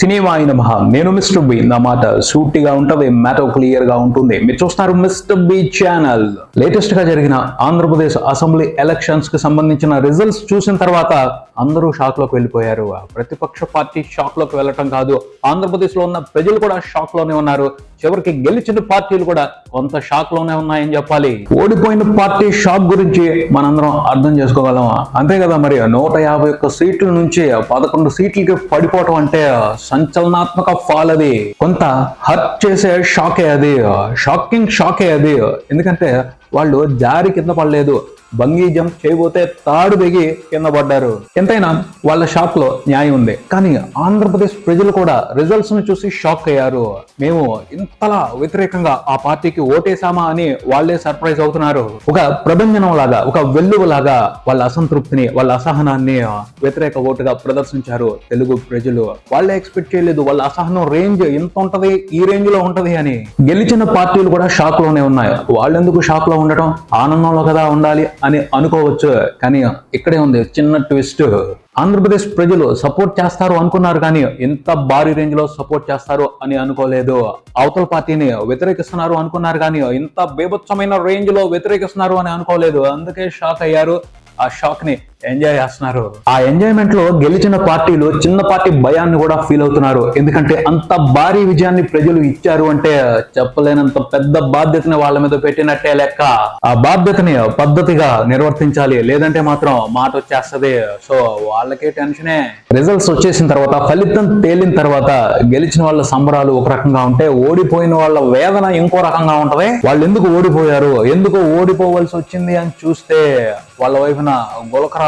Cinema అయిన మహా నేను మిస్టర్ బి. నా మాట సూటిగా ఉంటుంది మ్యాటర్ క్లియర్గా ఉంటుంది. మీరు చూస్తున్నారు మిస్టర్ బి ఛానల్. లేటెస్ట్గా జరిగిన ఆంధ్రప్రదేశ్ అసెంబ్లీ ఎలక్షన్స్కి సంబంధించిన రిజల్ట్స్ చూసిన తర్వాత అందరూ షాక్లోకి వెళ్ళిపోయారు ప్రతిపక్ష పార్టీ షాక్లోకి వెళ్ళటం కాదు. ఆంధ్రప్రదేశ్లో ఉన్న ప్రజలు కూడా షాక్లోనే ఉన్నారు. చివరికి గెలిచిన పార్టీలు కూడా కొంత షాక్లోనే ఉన్నాయని చెప్పాలి. ఓడిపోయిన పార్టీ షాక్ గురించి మనందరం అర్థం చేసుకోగలమా? అంతే కదా మరి. నూట యాభై ఒక్క సీట్ల నుంచి పదకొండు సీట్లకి పడిపోవటం అంటే సంచలనాత్మక ఫాల్ అది. కొంత హర్ట్ చేసే షాకే అది. షాకింగ్ షాకే అది. ఎందుకంటే వాళ్ళు జారి కింద పడలేదు. బంగీ జంప్ చేయబోతే తాడు దిగి కింద పడ్డారు. ఎంతైనా వాళ్ళ షాక్లో న్యాయం ఉంది. కానీ ఆంధ్రప్రదేశ్ ప్రజలు కూడా రిజల్ట్స్ను చూసి షాక్ అయ్యారు. మేము ఇంతలా వ్యతిరేకంగా ఆ పార్టీకి ఓటేసామా అని వాళ్ళే సర్ప్రైజ్ అవుతున్నారు. ఒక ప్రభంజనం లాగా ఒక వెల్లువ లాగా వాళ్ళ అసంతృప్తిని వాళ్ళ అసహనాన్ని వ్యతిరేక ఓటుగా ప్రదర్శించారు తెలుగు ప్రజలు. వాళ్ళే ఎక్స్పెక్ట్ చేయలేదు వాళ్ళ అసహనం రేంజ్ ఎంత ఉంటది? ఈ రేంజ్లో ఉంటది అని. గెలిచిన పార్టీలు కూడా షాక్లోనే ఉన్నాయి. వాళ్ళెందుకు షాక్లో ఉండటం ఆనందంలో కదా ఉండాలి అని అనుకోవచ్చు. కానీ ఇక్కడే ఉంది చిన్న ట్విస్ట్. ఆంధ్రప్రదేశ్ ప్రజలు సపోర్ట్ చేస్తారు అనుకున్నారు కానీ ఇంత భారీ రేంజ్లో సపోర్ట్ చేస్తారు అని అనుకోలేదు. అవతల పార్టీని వ్యతిరేకిస్తున్నారు అనుకున్నారు కానీ ఇంత బీభత్సమైన రేంజ్లో వ్యతిరేకిస్తున్నారు అని అనుకోలేదు. అందుకే షాక్ అయ్యారు. ఆ షాక్ని ఎంజాయ్ చేస్తున్నారు. ఆ ఎంజాయ్మెంట్లో గెలిచిన పార్టీలు చిన్న పార్టీ భయాన్ని కూడా ఫీల్ అవుతున్నారు. ఎందుకంటే అంత భారీ విజయాన్ని ప్రజలు ఇచ్చారు అంటే చెప్పలేనంత పెద్ద బాధ్యతని వాళ్ళ మీద పెట్టినట్టే లెక్క. ఆ బాధ్యతని పద్ధతిగా నిర్వర్తించాలి. లేదంటే మాత్రం మాట వచ్చేస్తది. సో వాళ్ళకే టెన్షనే. రిజల్ట్స్ వచ్చేసిన తర్వాత ఫలితం తేలిన తర్వాత గెలిచిన వాళ్ళ సంబరాలు ఒక రకంగా ఉంటే ఓడిపోయిన వాళ్ళ వేదన ఇంకో రకంగా ఉంటది. వాళ్ళు ఎందుకు ఓడిపోయారు? ఎందుకు ఓడిపోవలసి వచ్చింది అని చూస్తే వాళ్ళ వైపున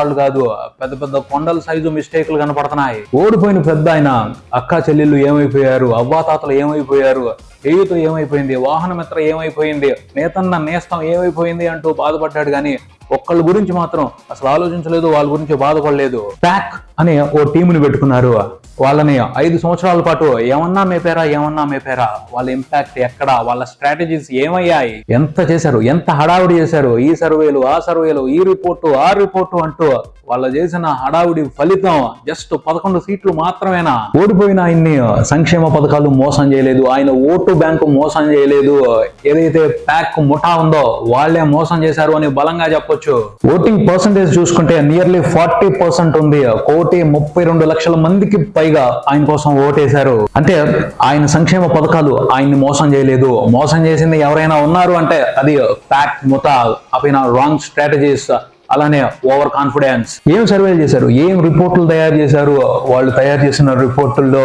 గులకరాళ్ళు కాదు. పెద్ద పెద్ద కొండల సైజు మిస్టేక్లు కనపడుతున్నాయి. ఓడిపోయిన పెద్ద ఆయన అక్క చెల్లెళ్ళు ఏమైపోయారు? అవ్వాతాతలు ఏమైపోయారు? చేయుతో ఏమైపోయింది? వాహనమిత్ర ఏమైపోయింది? నేతన్న నేస్తం ఏమైపోయింది అంటూ బాధపడ్డాడు కానీ ఒక్కళ్ళ గురించి మాత్రం అసలు ఆలోచించలేదు వాళ్ళ గురించి బాధపడలేదు. ప్యాక్ అనే ఓ టీముని పెట్టుకున్నారు. వాళ్ళని ఐదు సంవత్సరాల పాటు ఏమన్నా మేపారా ఏమన్నా మేపారా? వాళ్ళ ఇంపాక్ట్ ఎక్కడ? వాళ్ళ స్ట్రాటజీస్ ఏమయ్యాయి? ఎంత చేశారు? ఎంత హడావుడి చేశారు? ఈ సర్వేలు ఆ సర్వేలు ఈ రిపోర్టు ఆ రిపోర్టు అంటూ వాళ్ళు చేసిన హడావుడి ఫలితం జస్ట్ పదకొండు సీట్లు మాత్రమేనా? ఓడిపోయిన ఆయన్ని సంక్షేమ పథకాలు మోసం చేయలేదు. ఆయన ఓటు బ్యాంకు మోసం చేయలేదు. ఏదైతే ప్యాక్ ముఠా ఉందో వాళ్ళే మోసం చేశారు అని బలంగా చెప్పొచ్చు. ఓటింగ్ పర్సంటేజ్ చూసుకుంటే నియర్లీ ఫార్టీ పర్సెంట్ ఉంది. కోటి ముప్పై రెండు లక్షల మందికి పైగా ఆయన కోసం ఓటేశారు. అంటే ఆయన సంక్షేమ పథకాలు ఆయన్ని మోసం చేయలేదు. మోసం చేసింది ఎవరైనా ఉన్నారు అంటే అది ప్యాక్ ముఠా అపైన రాంగ్ స్ట్రాటజీస్ అలానే ఓవర్ కాన్ఫిడెన్స్. ఏం సర్వేలు చేశారు? ఏం రిపోర్టులు తయారు చేశారు? వాళ్ళు తయారు చేసిన రిపోర్టుల్లో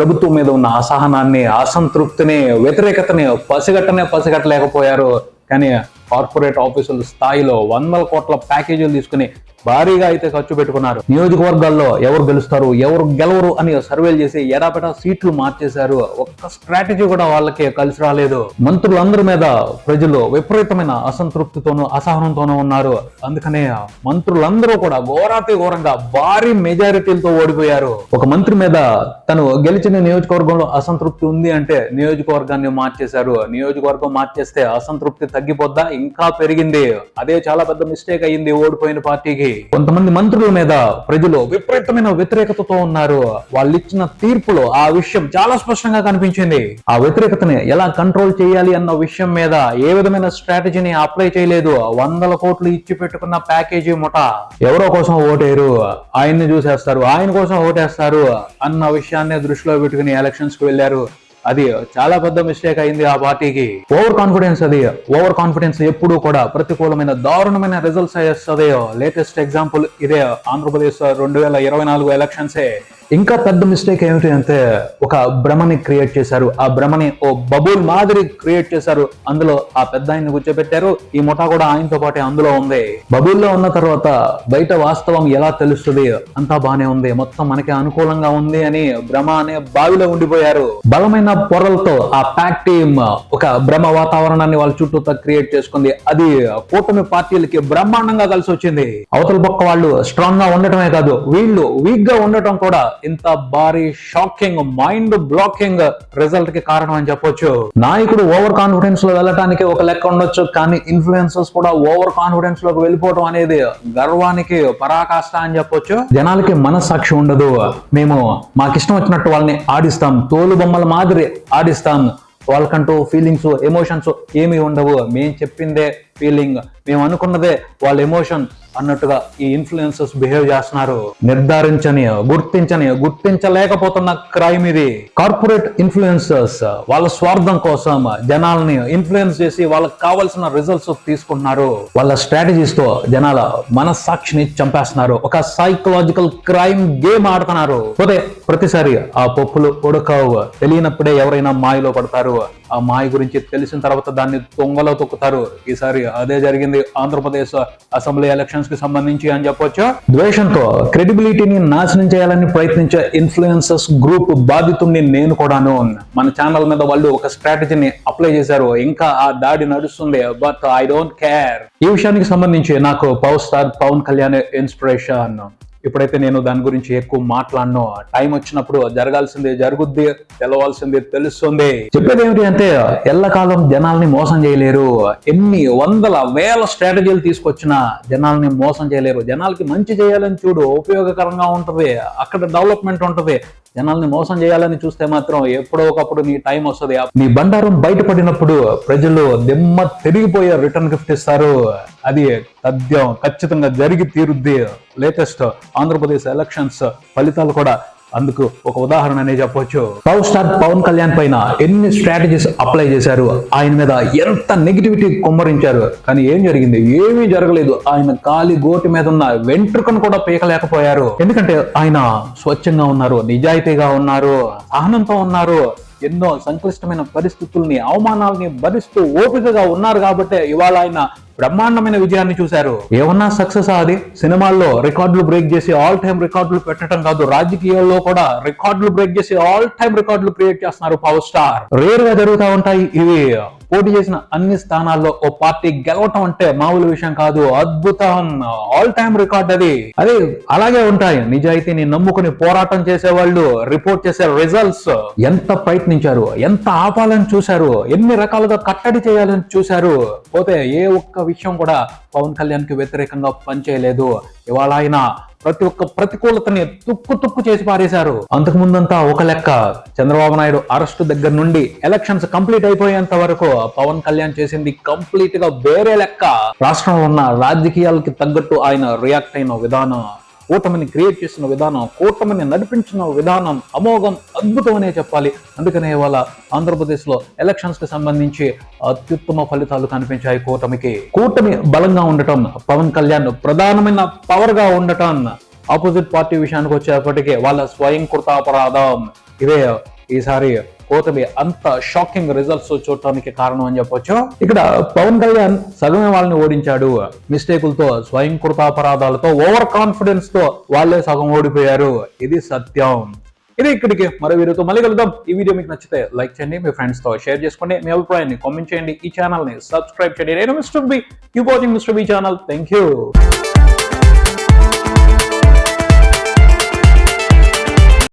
ప్రభుత్వం మీద ఉన్న అసహనాన్ని అసంతృప్తిని వ్యతిరేకతని పసిగట్టనే పసిగట్టలేకపోయారు. కానీ కార్పొరేట్ ఆఫీసుల స్థాయిలో వందల కోట్ల ప్యాకేజీలు తీసుకుని భారీగా అయితే ఖర్చు పెట్టుకున్నారు. నియోజకవర్గాల్లో ఎవరు గెలుస్తారు ఎవరు గెలవరు అని సర్వేలు చేసి ఎడాపెట సీట్లు మార్చేశారు. ఒక్క స్ట్రాటజీ కూడా వాళ్ళకి కలిసి రాలేదు. మంత్రులందరి మీద ప్రజలు విపరీతమైన అసంతృప్తితోనూ అసహనంతోనూ ఉన్నారు. అందుకనే మంత్రులందరూ కూడా ఘోరాతి ఘోరంగా భారీ మెజారిటీలతో ఓడిపోయారు. ఒక మంత్రి మీద తను గెలిచిన నియోజకవర్గంలో అసంతృప్తి ఉంది అంటే నియోజకవర్గాన్ని మార్చేశారు. నియోజకవర్గం మార్చేస్తే అసంతృప్తి తగ్గిపోద్దా? ఇంకా పెరిగింది. అదే చాలా పెద్ద మిస్టేక్ అయ్యింది ఓడిపోయిన పార్టీకి. కొంతమంది మంత్రుల మీద ప్రజలు విపరీతమైన వ్యతిరేకతతో ఉన్నారు. వాళ్ళు ఇచ్చిన తీర్పులో ఆ విషయం చాలా స్పష్టంగా కనిపించింది. ఆ వ్యతిరేకతని ఎలా కంట్రోల్ చేయాలి అన్న విషయం మీద ఏ విధమైన స్ట్రాటజీని అప్లై చేయలేదు. వందల కోట్లు ఇచ్చి పెట్టుకున్న ప్యాకేజీ ముఠ. ఎవరో కోసం ఓటేరు ఆయన్ని చూసేస్తారు. ఆయన కోసం ఓటేస్తారు అన్న విషయాన్ని దృష్టిలో పెట్టుకుని ఎలక్షన్స్కి వెళ్ళారు అది చాలా పెద్ద మిస్టేక్ అయింది ఆ పార్టీకి. ఓవర్ కాన్ఫిడెన్స్ అది. ఓవర్ కాన్ఫిడెన్స్ ఎప్పుడూ కూడా ప్రతికూలమైన దారుణమైన రిజల్ట్స్ అయ్యేస్తుంది లేటెస్ట్ ఎగ్జాంపుల్ ఇదే ఆంధ్రప్రదేశ్ రెండు వేల ఇరవై నాలుగు ఎలక్షన్సే ఇంకా పెద్ద మిస్టేక్ ఏమిటి అంటే ఒక భ్రమని క్రియేట్ చేశారు. ఆ భ్రమని ఓ బబుల్ మాదిరి క్రియేట్ చేశారు. అందులో ఆ పెద్ద ఆయన్ని కూర్చోబెట్టారు. ఈ ముఠా కూడా ఆయనతో పాటే అందులో ఉంది. బబుల్లో ఉన్న తర్వాత బయట వాస్తవం ఎలా తెలుస్తుంది? అంతా బానే ఉంది. మొత్తం మనకి అనుకూలంగా ఉంది అని భ్రమ అనే బావిలో ఉండిపోయారు. బలమైన పొరలతో ఆ ప్యాక్ టీమ్ ఒక భ్రమ వాతావరణాన్ని వాళ్ళ చుట్టూతో క్రియేట్ చేసుకుంది. అది కూటమి పార్టీలకి బ్రహ్మాండంగా కలిసి వచ్చింది అవతల పక్క వాళ్ళు స్ట్రాంగ్గా ఉండటమే కాదు వీళ్ళు వీక్గా ఉండటం కూడా ఇంత భారీ షాకింగ్ మైండ్ బ్లాకింగ్ రిజల్ట్కి కారణం అని చెప్పొచ్చు. నాయకుడు ఓవర్ కాన్ఫిడెన్స్లో వెళ్ళటానికి ఒక లెక్క ఉండొచ్చు కానీ ఇన్ఫ్లుయెన్సర్స్ కూడా ఓవర్ కాన్ఫిడెన్స్లోకి వెళ్ళిపోవడం అనేది గర్వానికి పరాకాష్ట అని చెప్పొచ్చు. జనాలకి మనస్సాక్షి ఉండదు. మేము మాకిష్టం వచ్చినట్టు వాళ్ళని ఆడిస్తాం. తోలు బొమ్మల మాదిరి ఆడిస్తాం. వాళ్ళకంటూ ఫీలింగ్స్ ఎమోషన్స్ ఏమీ ఉండవు. మేము చెప్పిందే ఫీలింగ్ మేము అనుకున్నదే వాళ్ళ ఎమోషన్ అన్నట్టుగా ఈ ఇన్ఫ్లుయెన్సర్స్ బిహేవ్ చేస్తున్నారు. నిర్ధారించని గుర్తించని గుర్తించలేకపోతున్న క్రైమ్ ఇది. కార్పొరేట్ ఇన్ఫ్లుయెన్సర్స్ వాళ్ళ స్వార్థం కోసం జనాల్ని ఇన్ఫ్లుయెన్స్ చేసి వాళ్ళకి కావాల్సిన రిజల్ట్స్ తీసుకుంటున్నారు. వాళ్ళ స్ట్రాటజీస్తో జనాల మనస్సాక్షిని చంపేస్తున్నారు. ఒక సైకలాజికల్ క్రైమ్ గేమ్ ఆడుతున్నారు. పోతే ప్రతిసారి ఆ పప్పులు ఉడకవు. తెలియనప్పుడే ఎవరైనా మాయలో పడతారు. ఆ మాయ గురించి తెలిసిన తర్వాత దాన్ని తొంగలో తొక్కుతారు. ఈసారి అదే జరిగింది ఆంధ్రప్రదేశ్ అసెంబ్లీ ఎలక్షన్ ఎలక్షన్స్కి సంబంధించి అని చెప్పొచ్చు. ద్వేషంతో క్రెడిబిలిటీని నాశనం చేయాలని ప్రయత్నించే ఇన్ఫ్లుయెన్సర్స్ గ్రూప్ బాధితుడిని నేను కూడాను. మన ఛానల్ మీద వాళ్ళు ఒక స్ట్రాటజీని అప్లై చేశారు. ఇంకా ఆ దాడి నడుస్తుంది బట్ ఐ డోంట్ కేర్. ఈ విషయానికి సంబంధించి నాకు power star Pawan Kalyan inspiration ఇప్పుడైతే నేను దాని గురించి ఎక్కువ మాట్లాడను టైం వచ్చినప్పుడు జరగాల్సిందే జరుగుద్ది తెలవాల్సిందే తెలుస్తుంది. చెప్పేది ఏమిటి అంటే ఎల్లకాలం జనాల్ని మోసం చేయలేరు. ఎన్ని వందల వేల స్ట్రాటజీలు తీసుకొచ్చినా జనాల్ని మోసం చేయలేరు. జనాలకి మంచి చేయాలని చూడు ఉపయోగకరంగా ఉంటది. అక్కడ డెవలప్మెంట్ ఉంటది. జనాల్ని మోసం చేయాలని చూస్తే మాత్రం ఎప్పుడో ఒకప్పుడు నీ టైం వస్తుంది. నీ బండారం బయటపడినప్పుడు ప్రజలు దిమ్మ తిరిగిపోయే రిటర్న్ గిఫ్ట్ ఇస్తారు. అది తథ్యం ఖచ్చితంగా జరిగి తీరుద్ది లేటెస్ట్ ఆంధ్రప్రదేశ్ ఎలక్షన్స్ ఫలితాలు కూడా అందుకు ఒక ఉదాహరణ అనే చెప్పొచ్చు. పవర్ స్టార్ పవన్ కళ్యాణ్ పైన ఎన్ని స్ట్రాటజీస్ అప్లై చేశారు? ఆయన మీద ఎంత నెగిటివిటీ కుమ్మరించారు? కానీ ఏం జరిగింది? ఏమీ జరగలేదు. ఆయన కాలి గోటి మీద ఉన్న వెంట్రుకను కూడా పీకలేకపోయారు. ఎందుకంటే ఆయన స్వచ్ఛంగా ఉన్నారు నిజాయితీగా ఉన్నారు సహనంతో ఉన్నారు. ఎన్నో సంక్లిష్టమైన పరిస్థితుల్ని అవమానాలని భరిస్తూ ఓపికగా ఉన్నారు కాబట్టి ఇవాళ ఆయన బ్రహ్మాండమైన విజయాన్ని చూశారు. ఏమన్నా సక్సెస్ అది? సినిమాల్లో రికార్డులు బ్రేక్ చేసి ఆల్ టైమ్ రికార్డులు పెట్టడం కాదు రాజకీయాల్లో కూడా రికార్డులు బ్రేక్ చేసి ఆల్ టైమ్ రికార్డులు క్రియేట్ చేస్తున్నారు పవర్ స్టార్ రేర్గా జరుగుతూ ఉంటాయి ఇవి. పోటీ చేసిన అన్ని స్థానాల్లో ఓ పార్టీ గెలవటం అంటే మామూలు విషయం కాదు అద్భుతం. ఆల్ టైమ్ రికార్డ్ అది. అది అలాగే ఉంటాయి. నిజాయితీని నమ్ముకుని పోరాటం చేసే వాళ్ళు రిపోర్ట్ చేసే రిజల్ట్స్ ఎంత ప్రయత్నించారు? ఎంత ఆపాలని చూశారు? ఎన్ని రకాలుగా కట్టడి చేయాలని చూశారు? పోతే ఏ ఒక్క విషయం కూడా పవన్ కళ్యాణ్కి వ్యతిరేకంగా పనిచేయలేదు. ఇవాళ ఆయన ప్రతి ఒక్క ప్రతికూలతని తుక్కు తుక్కు చేసి పారేశారు. అంతకు ముందంతా ఒక లెక్క చంద్రబాబు నాయుడు అరెస్ట్ దగ్గర నుండి ఎలక్షన్స్ కంప్లీట్ అయిపోయేంత వరకు పవన్ కళ్యాణ్ చేసింది కంప్లీట్గా వేరే లెక్క. రాష్ట్రంలో ఉన్న రాజకీయాలకి తగ్గట్టు ఆయన రియాక్ట్ అయిన విధానం. కూటమిని క్రియేట్ చేసిన విధానం కూటమిని నడిపించిన విధానం అమోఘం అద్భుతం అనే చెప్పాలి. అందుకనే ఇవాళ ఆంధ్రప్రదేశ్లో ఎలక్షన్స్కి ఎలక్షన్స్కి సంబంధించి అత్యుత్తమ ఫలితాలు కనిపించాయి కూటమికి. కూటమి బలంగా ఉండటం పవన్ కళ్యాణ్ ప్రధానమైన పవర్గా ఉండటం ఆపోజిట్ పార్టీ విషయానికి వచ్చేప్పటికీ వాళ్ళ స్వయం కృతాపరాధం ఇవే ఈసారి కూటమి అంత షాకింగ్ రిజల్ట్స్ చూడటానికి కారణం అని చెప్పొచ్చు. ఇక్కడ పవన్ కళ్యాణ్ సగమే వాళ్ళని ఓడించాడు. మిస్టేకులతో స్వయం కృతాపరాధాలతో ఓవర్ కాన్ఫిడెన్స్తో వాళ్ళే సగం ఓడిపోయారు. ఇది సత్యం. ఇది ఇక్కడికి మరో వీడియోతో మళ్ళీ కలుద్దాం. ఈ వీడియో మీకు నచ్చితే లైక్ చేయండి మీ ఫ్రెండ్స్తో షేర్ చేసుకోండి మీ అభిప్రాయాన్ని కామెంట్ చేయండి. ఈ ఛానల్ని సబ్స్క్రైబ్ చేయండి. నేను mister B you watching mister B channel thank you